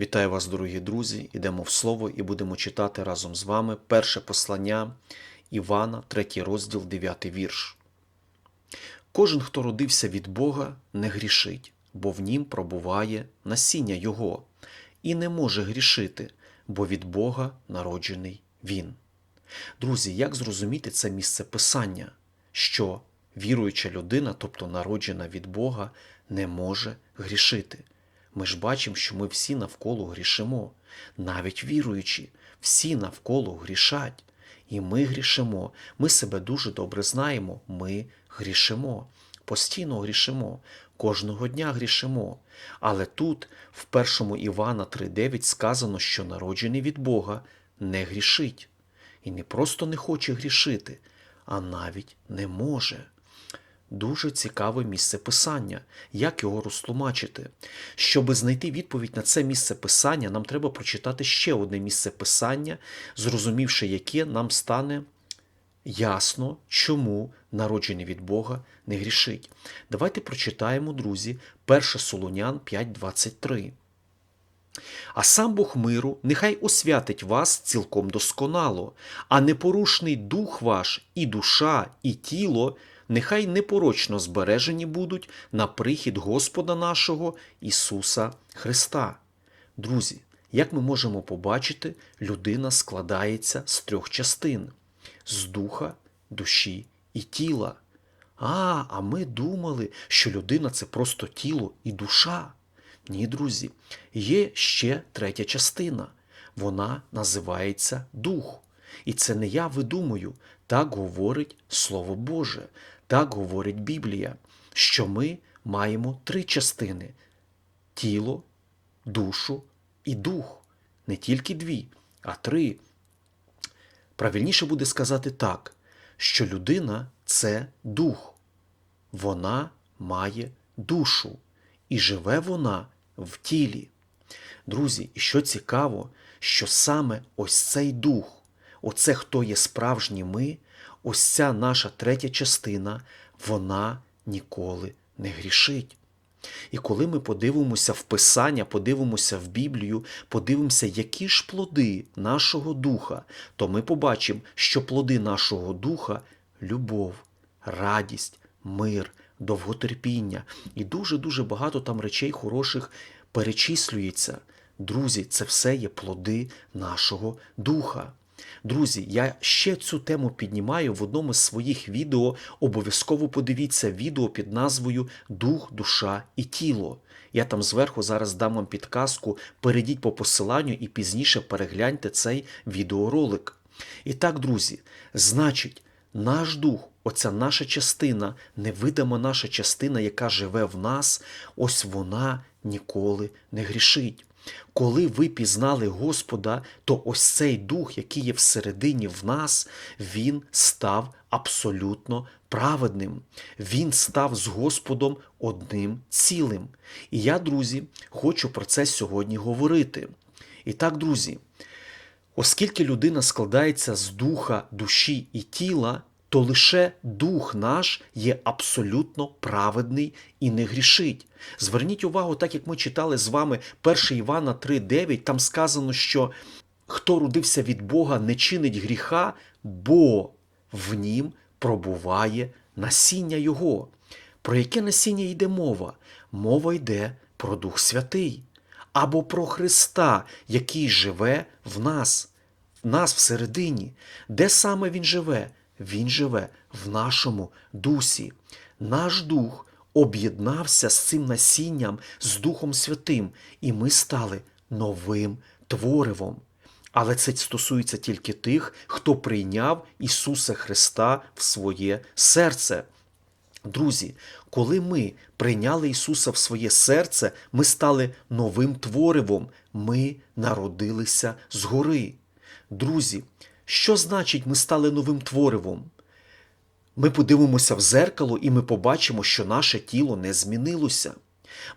Вітаю вас, дорогі друзі! Ідемо в слово і будемо читати разом з вами перше послання Івана, третій розділ, 9 вірш. Кожен, хто родився від Бога, не грішить, бо в нім пробуває насіння Його, і не може грішити, бо від Бога народжений Він. Друзі, як зрозуміти це місце писання, що віруюча людина, тобто народжена від Бога, не може грішити? Ми ж бачимо, що ми всі навколо грішимо, навіть віруючі, всі навколо грішать. І ми грішимо. Ми себе дуже добре знаємо. Ми грішимо, постійно грішимо, кожного дня грішимо. Але тут, в першому Івана 3:9 сказано, що народжений від Бога не грішить. І не просто не хоче грішити, а навіть не може. Дуже цікаве місце писання. Як його розтлумачити? Щоб знайти відповідь на це місце писання, нам треба прочитати ще одне місце писання, зрозумівши яке нам стане ясно, чому народжений від Бога не грішить. Давайте прочитаємо, друзі, 1 Солунян 5.23. А сам Бог миру нехай освятить вас цілком досконало, а непорушний дух ваш, і душа, і тіло нехай непорочно збережені будуть на прихід Господа нашого Ісуса Христа. Друзі, як ми можемо побачити, людина складається з трьох частин: з духа, душі і тіла. А, а ми думали, що людина це просто тіло і душа. Ні, друзі, є ще третя частина. Вона називається дух. І це не я видумую, так говорить Слово Боже, так говорить Біблія, що ми маємо три частини: тіло, душу і дух. Не тільки дві, а три. Правильніше буде сказати так, що людина це дух. Вона має душу, і живе вона в тілі. Друзі, і що цікаво, що саме ось цей дух, оце хто є справжні ми, ось ця наша третя частина, вона ніколи не грішить. І коли ми подивимося в Писання, подивимося в Біблію, подивимося, які ж плоди нашого духа, то ми побачимо, що плоди нашого духа любов, радість, мир, довготерпіння і дуже-дуже багато там речей хороших перечислюється. Друзі, це все є плоди нашого духа. Друзі, я ще цю тему піднімаю в одному з своїх відео. Обов'язково подивіться відео під назвою Дух, душа і тіло. Я там зверху зараз дам вам підказку. Перейдіть по посиланню і пізніше перегляньте цей відеоролик. І так, друзі, значить, наш дух, оця наша частина, невидима наша частина, яка живе в нас, ось вона ніколи не грішить. Коли ви пізнали Господа, то ось цей дух, який є всередині в нас, він став абсолютно праведним. Він став з Господом одним цілим. І я, друзі, хочу про це сьогодні говорити. І так, друзі, оскільки людина складається з духа, душі і тіла, то лише дух наш є абсолютно праведний і не грішить. Зверніть увагу, так як ми читали з вами 1 Івана 3,9, там сказано, що хто родився від Бога, не чинить гріха, бо в нім пробуває насіння Його. Про яке насіння йде мова? Мова йде про Дух Святий або про Христа, який живе в нас, в нас всередині. Де саме Він живе? Він живе в нашому дусі. Наш дух об'єднався з цим насінням, з Духом Святим, і ми стали новим творивом. Але це стосується тільки тих, хто прийняв Ісуса Христа в своє серце. Друзі, коли ми прийняли Ісуса в своє серце, ми стали новим творивом, ми народилися згори. Друзі, що значить ми стали новим творивом? Ми подивимося в зеркало і ми побачимо, що наше тіло не змінилося.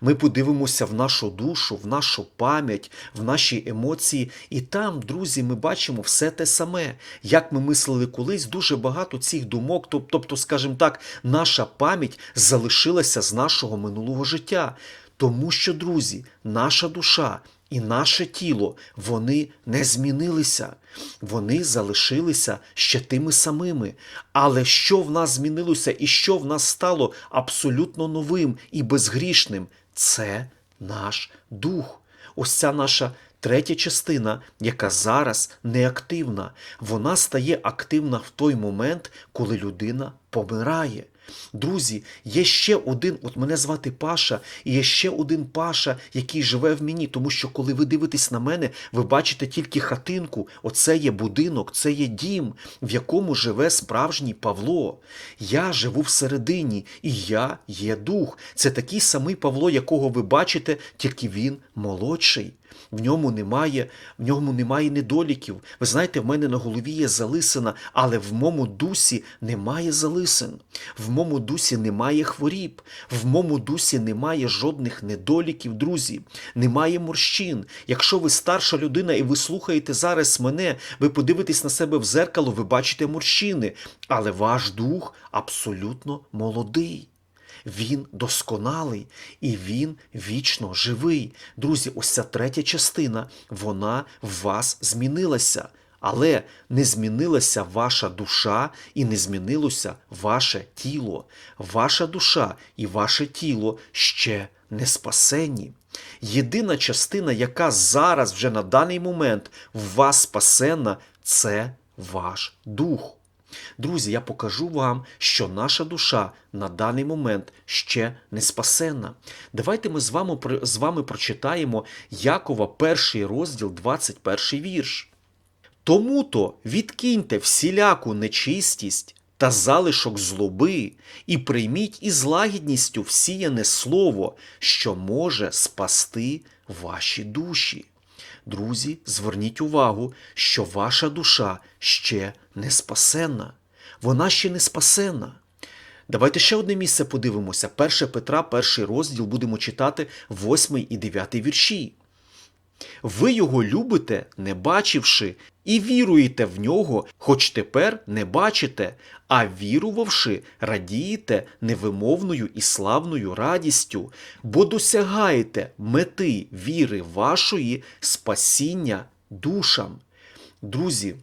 Ми подивимося в нашу душу, в нашу пам'ять, в наші емоції, і там, друзі, ми бачимо все те саме. Як ми мислили колись, дуже багато цих думок, тобто, скажімо так, наша пам'ять залишилася з нашого минулого життя. Тому що, друзі, наша душа і наше тіло, вони не змінилися, вони залишилися ще тими самими. Але що в нас змінилося і що в нас стало абсолютно новим і безгрішним? Це наш дух. Ось ця наша третя частина, яка зараз неактивна, вона стає активна в той момент, коли людина помирає. Друзі, є ще один, от мене звати Паша, і є ще один Паша, який живе в мені, тому що коли ви дивитесь на мене, ви бачите тільки хатинку. Оце є будинок, це є дім, в якому живе справжній Павло. Я живу всередині, і я є дух. Це такий самий Павло, якого ви бачите, тільки він молодший. В ньому немає, в ньому немає недоліків. Ви знаєте, в мене на голові є залисина, але в моєму дусі немає залисин. В моєму дусі немає хворіб, в моєму дусі немає жодних недоліків, друзі, немає морщин. Якщо ви старша людина і ви слухаєте зараз мене, ви подивитесь на себе в зеркало, ви бачите морщини, але ваш дух абсолютно молодий. Він досконалий і він вічно живий. Друзі, ось ця третя частина, вона в вас змінилася. Але не змінилася ваша душа і не змінилося ваше тіло. Ваша душа і ваше тіло ще не спасені. Єдина частина, яка зараз вже на даний момент в вас спасена, це ваш дух. Друзі, я покажу вам, що наша душа на даний момент ще не спасена. Давайте ми з вами, з вами прочитаємо Якова, перший розділ, 21 вірш. Тому-то відкиньте всіляку нечистість та залишок злоби, і прийміть із лагідністю всіяне слово, що може спасти ваші душі. Друзі, зверніть увагу, що ваша душа ще не спасена. Вона ще не спасена. Давайте ще одне місце подивимося. 1 Петра, перший розділ, будемо читати 8 і 9 вірші. Ви його любите, не бачивши, і віруєте в нього, хоч тепер не бачите, а вірувавши, радієте невимовною і славною радістю, бо досягаєте мети віри вашої спасіння душам. Друзі,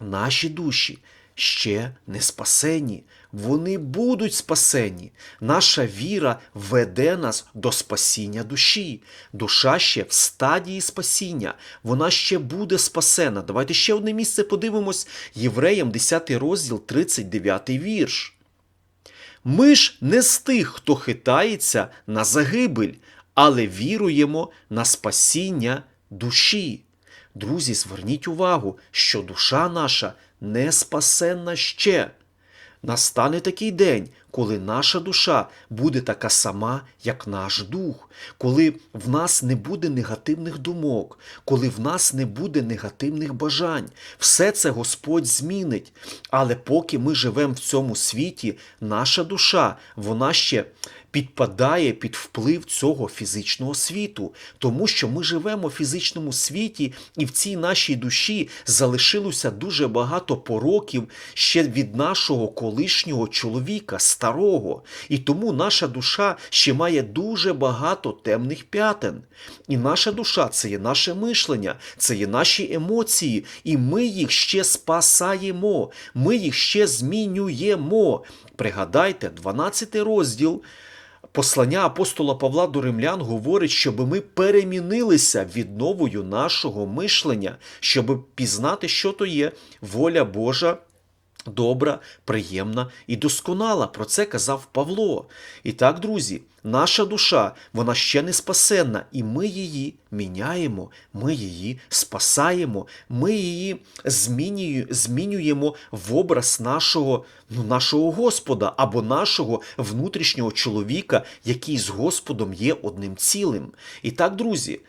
наші душі ще не спасені, вони будуть спасені. Наша віра веде нас до спасіння душі. Душа ще в стадії спасіння, вона ще буде спасена. Давайте ще одне місце подивимось Євреям, 10 розділ, 39 вірш. Ми ж не з тих, хто хитається на загибель, але віруємо на спасіння душі. Друзі, зверніть увагу, що душа наша не спасенна ще. Настане такий день, коли наша душа буде така сама, як наш дух, коли в нас не буде негативних думок, коли в нас не буде негативних бажань. Все це Господь змінить. Але поки ми живемо в цьому світі, наша душа, вона ще підпадає під вплив цього фізичного світу, тому що ми живемо в фізичному світі, і в цій нашій душі залишилося дуже багато пороків ще від нашого колишнього чоловіка, старого. І тому наша душа ще має дуже багато темних п'ятен. І наша душа це є наше мишлення, це є наші емоції, і ми їх ще спасаємо, ми їх ще змінюємо. Пригадайте, 12 розділ. Послання апостола Павла до римлян говорить, щоб ми перемінилися відновою нашого мишлення, щоб пізнати, що то є воля Божа. Добра, приємна і досконала. Про це казав Павло. І так, друзі, наша душа, вона ще не спасенна, і ми її міняємо, ми її спасаємо, ми її змінюємо в образ нашого, ну, нашого Господа або нашого внутрішнього чоловіка, який з Господом є одним цілим. І так, друзі.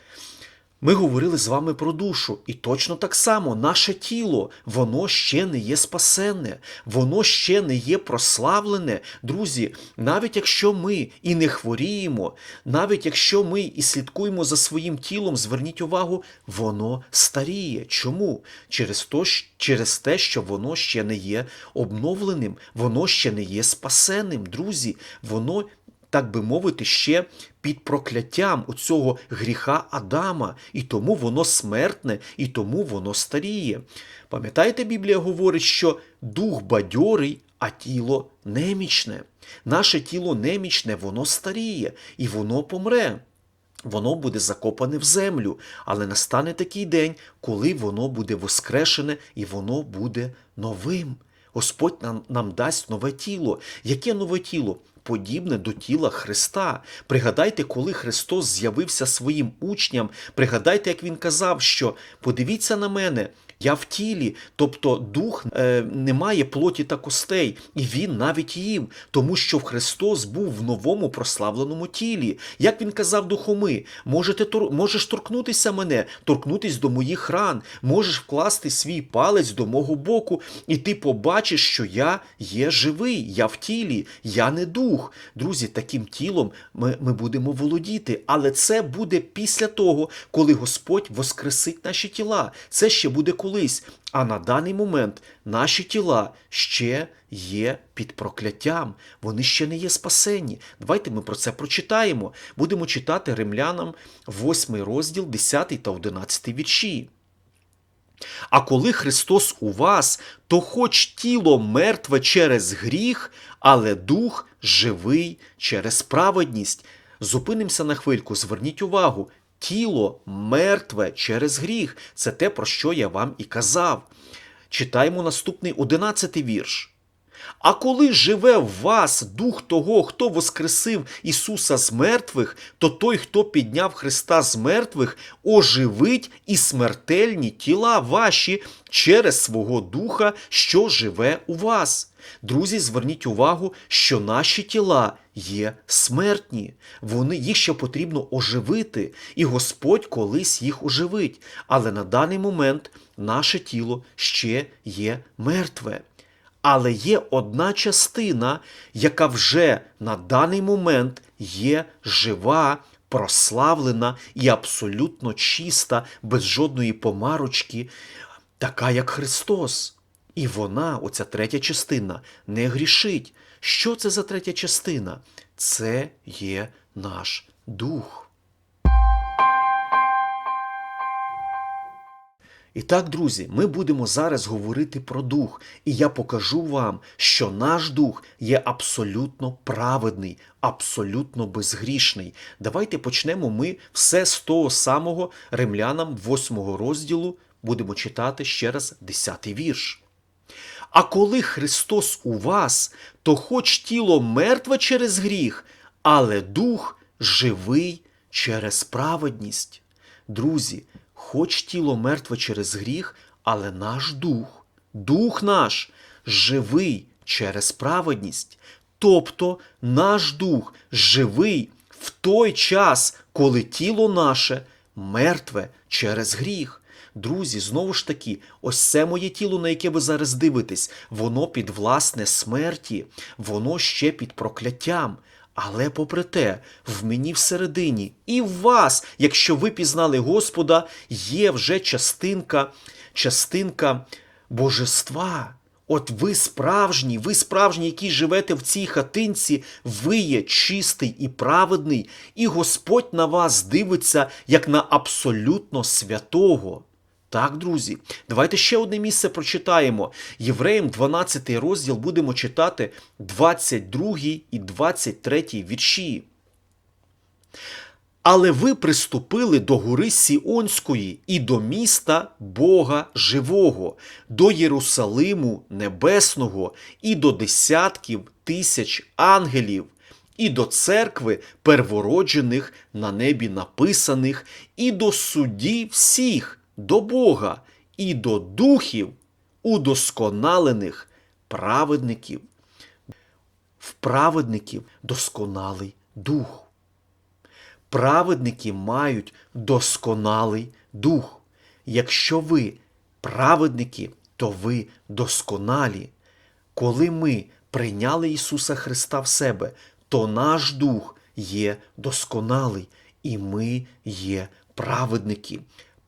Ми говорили з вами про душу, і точно так само наше тіло, воно ще не є спасенне, воно ще не є прославлене. Друзі, навіть якщо ми і не хворіємо, навіть якщо ми і слідкуємо за своїм тілом, зверніть увагу, воно старіє. Чому? Через, то, через те, що воно ще не є обновленим, воно ще не є спасенним, друзі, воно так би мовити, ще під прокляттям у цього гріха Адама, і тому воно смертне, і тому воно старіє. Пам'ятаєте, Біблія говорить, що дух бадьорий, а тіло немічне. Наше тіло немічне, воно старіє і воно помре. Воно буде закопане в землю, але настане такий день, коли воно буде воскрешене і воно буде новим. Господь нам, нам дасть нове тіло. Яке нове тіло? Подібне до тіла Христа. Пригадайте, коли Христос з'явився своїм учням, пригадайте, як Він казав, що подивіться на мене, я в тілі, тобто дух е, не має плоті та костей, і він навіть їв, тому що Христос був в новому прославленому тілі. Як він казав до Хоми, можете можеш торкнутися мене, торкнутись до моїх ран, можеш вкласти свій палець до мого боку, і ти побачиш, що я є живий, я в тілі, я не дух. Друзі, таким тілом ми, ми будемо володіти, але це буде після того, коли Господь воскресить наші тіла. Це ще буде колись. А на даний момент наші тіла ще є під прокляттям, вони ще не є спасені. Давайте ми про це прочитаємо. Будемо читати римлянам 8 розділ, 10 та 11 вірші. А коли Христос у вас, то хоч тіло мертве через гріх, але дух живий через праведність. Зупинимося на хвильку, зверніть увагу. Тіло мертве через гріх. Це те, про що я вам і казав. Читаємо наступний одинадцятий вірш. А коли живе в вас дух того, хто воскресив Ісуса з мертвих, то той, хто підняв Христа з мертвих, оживить і смертельні тіла ваші через свого духа, що живе у вас. Друзі, зверніть увагу, що наші тіла є смертні. Вони їх ще потрібно оживити, і Господь колись їх оживить. Але на даний момент наше тіло ще є мертве. Але є одна частина, яка вже на даний момент є жива, прославлена і абсолютно чиста, без жодної помарочки, така як Христос. І вона, оця третя частина, не грішить. Що це за третя частина? Це є наш дух. І так, друзі, ми будемо зараз говорити про дух, і я покажу вам, що наш дух є абсолютно праведний, абсолютно безгрішний. Давайте почнемо ми все з того самого римлянам 8 розділу, будемо читати ще раз 10 вірш. А коли Христос у вас, то хоч тіло мертве через гріх, але дух живий через праведність. Друзі, хоч тіло мертве через гріх, але наш дух, дух наш живий через праведність. Тобто наш дух живий в той час, коли тіло наше мертве через гріх. Друзі, знову ж таки, ось це моє тіло, на яке ви зараз дивитесь, воно під власне смерті, воно ще під прокляттям. Але попри те, в мені всередині і в вас, якщо ви пізнали Господа, є вже частинка, частинка божества. От ви справжній, ви справжній, який живете в цій хатинці, ви є чистий і праведний, і Господь на вас дивиться як на абсолютно святого. Так, друзі, давайте ще одне місце прочитаємо. Євреям 12 розділ будемо читати 22 і 23 вірші. Але ви приступили до гори Сіонської і до міста Бога Живого, до Єрусалиму Небесного, і до десятків тисяч ангелів, і до церкви первороджених на небі написаних, і до судді всіх, до Бога, і до духів, удосконалених праведників. В праведників досконалий дух. Праведники мають досконалий дух. Якщо ви праведники, то ви досконалі. Коли ми прийняли Ісуса Христа в себе, то наш дух є досконалий, і ми є праведники.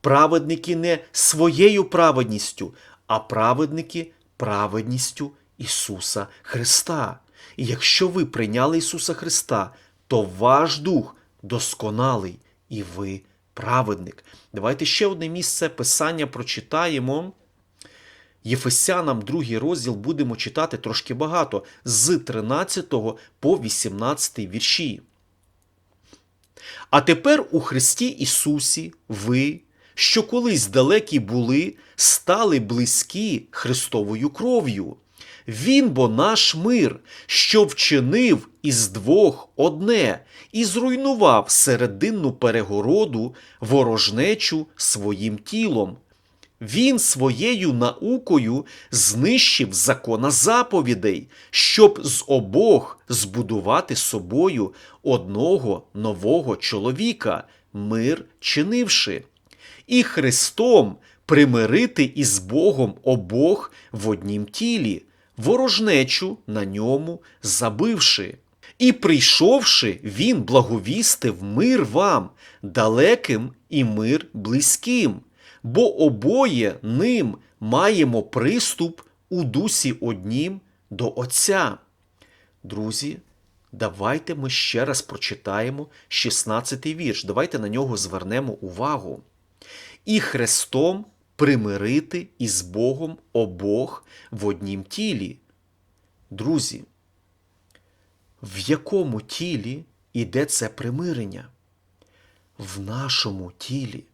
Праведники не своєю праведністю, а праведники праведністю Ісуса Христа. І якщо ви прийняли Ісуса Христа, то ваш дух досконалий, і ви праведник. Давайте ще одне місце писання прочитаємо. Єфесянам, другий розділ будемо читати трошки багато з 13 по 18 вірші. А тепер у Христі Ісусі ви, що колись далекі були, стали близькі Христовою кров'ю. Він бо наш мир, що вчинив із двох одне, і зруйнував серединну перегороду ворожнечу своїм тілом. Він своєю наукою знищив закона заповідей, щоб з обох збудувати собою одного нового чоловіка, мир чинивши, і Христом примирити із Богом обох в однім тілі, ворожнечу на ньому забивши. І прийшовши, він благовістив мир вам, далеким і мир близьким, бо обоє ним маємо приступ у дусі однім до Отця. Друзі, давайте ми ще раз прочитаємо 16-й вірш. Давайте на нього звернемо увагу. І Христом примирити із Богом обох в однім тілі. Друзі, в якому тілі іде це примирення? В нашому тілі.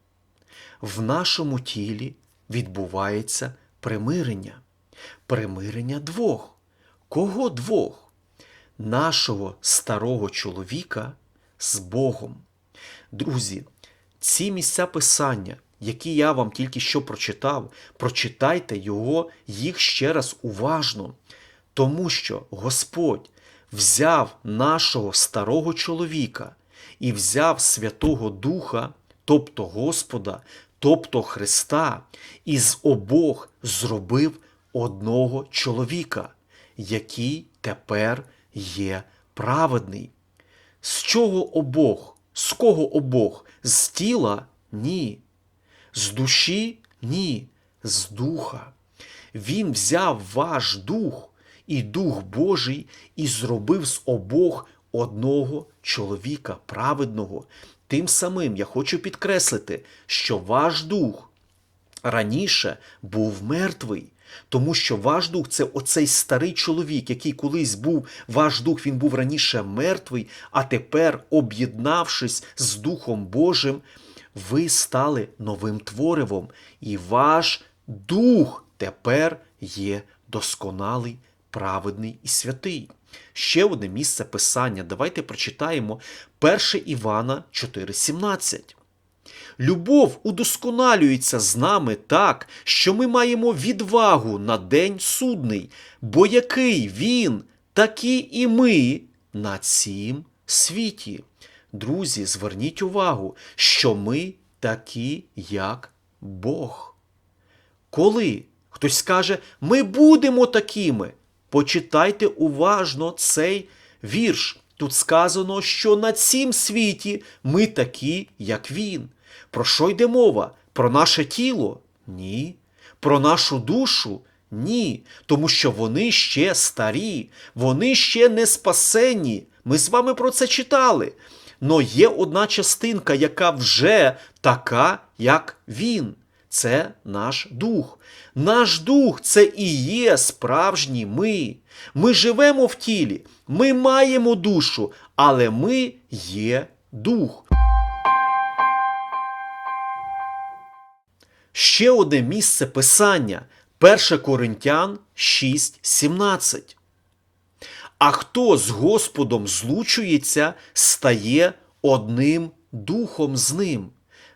В нашому тілі відбувається примирення. Примирення двох. Кого двох? Нашого старого чоловіка з Богом. Друзі, ці місця писання, які я вам тільки що прочитав, прочитайте його їх ще раз уважно, тому що Господь взяв нашого старого чоловіка і взяв Святого Духа, тобто Господа, тобто Христа, і з обох зробив одного чоловіка, який тепер є праведний. З чого обох? З кого обох? З тіла? Ні. З душі? Ні. З духа. Він взяв ваш дух і Дух Божий і зробив з обох одного чоловіка праведного. Тим самим я хочу підкреслити, що ваш дух раніше був мертвий. Тому що ваш дух це оцей старий чоловік, який колись був, ваш дух він був раніше мертвий, а тепер, об'єднавшись з Духом Божим, ви стали новим творивом, і ваш дух тепер є досконалий, праведний і святий. Ще одне місце писання. Давайте прочитаємо 1 Івана 4,17. Любов удосконалюється з нами так, що ми маємо відвагу на день судний, бо який він, такі і ми на цім світі. Друзі, зверніть увагу, що ми такі, як Бог. Коли хтось скаже, ми будемо такими, почитайте уважно цей вірш. Тут сказано, що на цім світі ми такі, як він. Про що йде мова? Про наше тіло? Ні. Про нашу душу? Ні. Тому що вони ще старі, вони ще не спасенні. Ми з вами про це читали. Но є одна частинка, яка вже така, як він. Це наш дух. Наш дух це і є справжні ми. Ми живемо в тілі, ми маємо душу, але ми є дух. Ще одне місце писання 1 Коринтян 6:17. А хто з Господом злучується, стає одним духом з ним.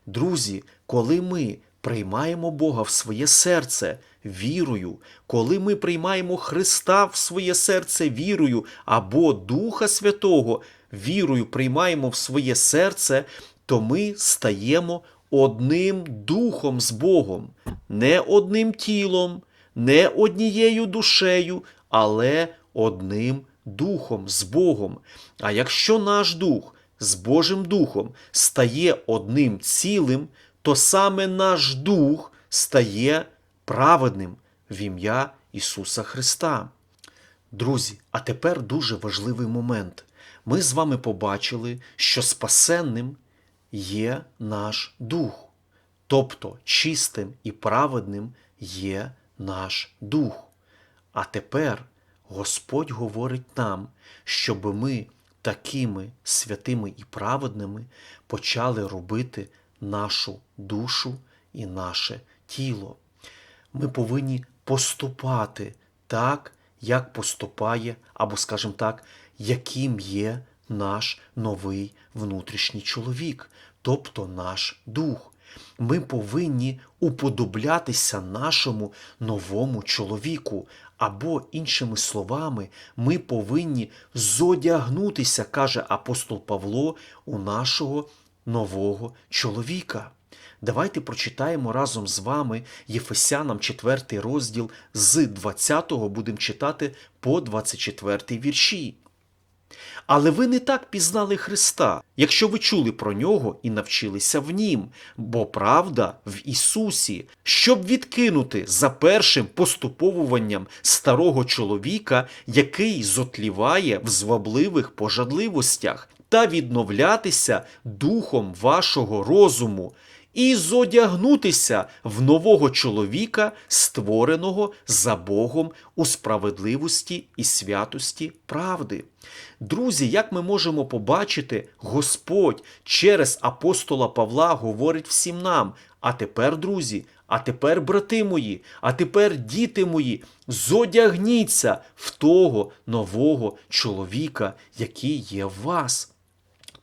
Друзі, коли ми приймаємо Бога в своє серце вірою, коли ми приймаємо Христа в своє серце вірою, або Духа Святого вірою приймаємо в своє серце, то ми стаємо одним духом з Богом, не одним тілом, не однією душею, але одним духом з Богом. А якщо наш дух з Божим Духом стає одним цілим, то саме наш дух стає праведним в ім'я Ісуса Христа. Друзі, а тепер дуже важливий момент. ми з вами побачили, що спасенним є наш дух, тобто чистим і праведним є наш дух. А тепер Господь говорить нам, щоб ми такими святими і праведними почали робити нашу душу і наше тіло. Ми повинні поступати так, як поступає, або, скажімо так, яким є наш новий внутрішній чоловік, тобто наш дух. Ми повинні уподоблятися нашому новому чоловіку, або, іншими словами, ми повинні зодягнутися, каже апостол Павло, у нашого нового чоловіка. Давайте прочитаємо разом з вами Єфесянам 4 розділ з 20 будемо читати по 24 вірші. Але ви не так пізнали Христа, якщо ви чули про нього і навчилися в Нім, бо правда в Ісусі, щоб відкинути за першим поступовуванням старого чоловіка, який зотліває в звабливих пожадливостях, та відновлятися духом вашого розуму. І зодягнутися в нового чоловіка, створеного за Богом у справедливості і святості правди. Друзі, як ми можемо побачити, Господь через апостола Павла говорить всім нам. А тепер, друзі, а тепер, брати мої, а тепер, діти мої, зодягніться в того нового чоловіка, який є в вас.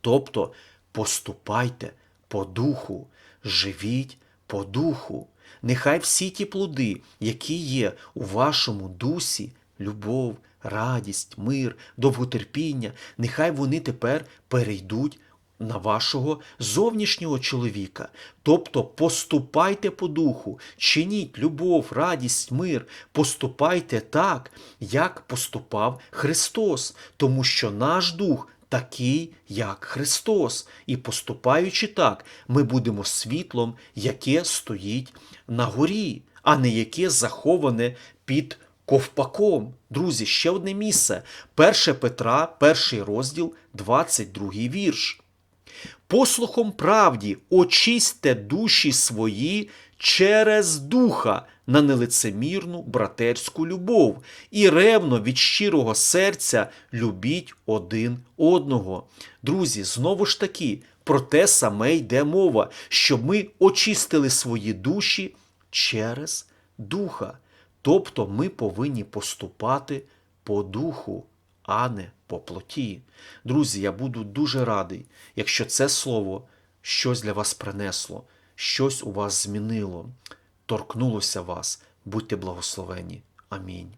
Тобто поступайте по духу, живіть по духу. Нехай всі ті плоди, які є у вашому дусі, любов, радість, мир, довготерпіння, нехай вони тепер перейдуть на вашого зовнішнього чоловіка. Тобто поступайте по духу, чиніть любов, радість, мир, поступайте так, як поступав Христос, тому що наш дух такий, як Христос. І поступаючи так, ми будемо світлом, яке стоїть на горі, а не яке заховане під ковпаком. Друзі, ще одне місце. 1 Петра, перший розділ, 22 вірш. Послухом правді очистьте душі свої через духа на нелицемірну братерську любов і ревно від щирого серця любіть один одного. Друзі, знову ж таки, про те саме йде мова, щоб ми очистили свої душі через духа. Тобто ми повинні поступати по духу, а не по плоті. Друзі, я буду дуже радий, якщо це слово щось для вас принесло, щось у вас змінило, торкнулося вас. Будьте благословені. Амінь.